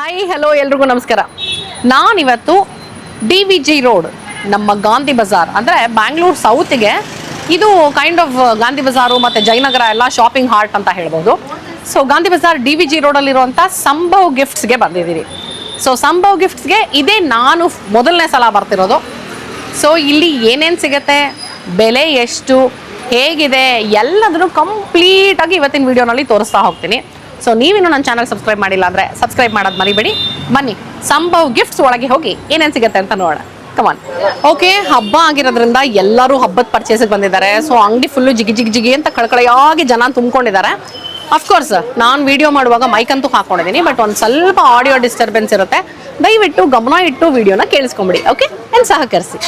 Hi hello ಎಲ್ರಿಗೂ ನಮಸ್ಕಾರ. ನಾನಿವತ್ತು ಡಿ ವಿ ಜಿ ರೋಡ್ ನಮ್ಮ ಗಾಂಧಿ ಬಜಾರ್, ಅಂದರೆ ಬ್ಯಾಂಗ್ಳೂರ್ ಸೌತ್ಗೆ ಇದು ಕೈಂಡ್ ಆಫ್ ಗಾಂಧಿ ಬಜಾರು ಮತ್ತು ಜಯನಗರ ಎಲ್ಲ ಶಾಪಿಂಗ್ ಹಾರ್ಟ್ ಅಂತ ಹೇಳ್ಬೋದು. So Gandhi Bazaar D V G ರೋಡಲ್ಲಿರುವಂಥ Sambhav ಗಿಫ್ಟ್ಸ್ಗೆ ಬಂದಿದ್ದೀರಿ ಸೊ ಸಂಭವ್ ಗಿಫ್ಟ್ಸ್ಗೆ ಇದೇ ನಾನು ಮೊದಲನೇ ಸಲ ಬರ್ತಿರೋದು. ಸೊ ಇಲ್ಲಿ ಏನೇನು ಸಿಗುತ್ತೆ, ಬೆಲೆ ಎಷ್ಟು, ಹೇಗಿದೆ, ಎಲ್ಲದನ್ನು ಕಂಪ್ಲೀಟಾಗಿ ಇವತ್ತಿನ ವಿಡಿಯೋನಲ್ಲಿ ತೋರಿಸ್ತಾ ಹೋಗ್ತೀನಿ. ಸೊ ನೀವಿನ್ನು ನನ್ನ ಚಾನಲ್ ಸಬ್ಸ್ಕ್ರೈಬ್ ಮಾಡಿಲ್ಲ ಅಂದ್ರೆ ಸಬ್ಸ್ಕ್ರೈಬ್ ಮಾಡೋದು ಮರಿಬೇಡಿ. ಬನ್ನಿ, ಸಂಭವ್ ಗಿಫ್ಟ್ಸ್ ಒಳಗೆ ಹೋಗಿ ಏನೇನು ಸಿಗುತ್ತೆ ಅಂತ ನೋಡೋಣ. ಕಮಾನ್ ಓಕೆ ಹಬ್ಬ ಆಗಿರೋದ್ರಿಂದ ಎಲ್ಲರೂ ಹಬ್ಬದ ಪರ್ಚೇಸಿಗೆ ಬಂದಿದ್ದಾರೆ. ಸೊ ಅಂಗಡಿ ಫುಲ್ಲು ಜಿಗಿ ಜಿಗಿ ಜಿಗಿ ಅಂತ ಕಳ್ಕಳೆಯಾಗಿ ಜನ ತುಂಬಿಕೊಂಡಿದ್ದಾರೆ. ಅಫ್ಕೋರ್ಸ್ ನಾನು ವಿಡಿಯೋ ಮಾಡುವಾಗ ಮೈಕ್ ಅಂತೂ ಹಾಕೊಂಡಿದ್ದೀನಿ ಬಟ್ ಒಂದು ಸ್ವಲ್ಪ ಆಡಿಯೋ ಡಿಸ್ಟರ್ಬೆನ್ಸ್ ಇರುತ್ತೆ. ದಯವಿಟ್ಟು ಗಮನ ಇಟ್ಟು ವಿಡಿಯೋನ ಕೇಳಿಸ್ಕೊಂಬಿಡಿ ಓಕೆ ಏನು ಸಹಕರಿಸಿ.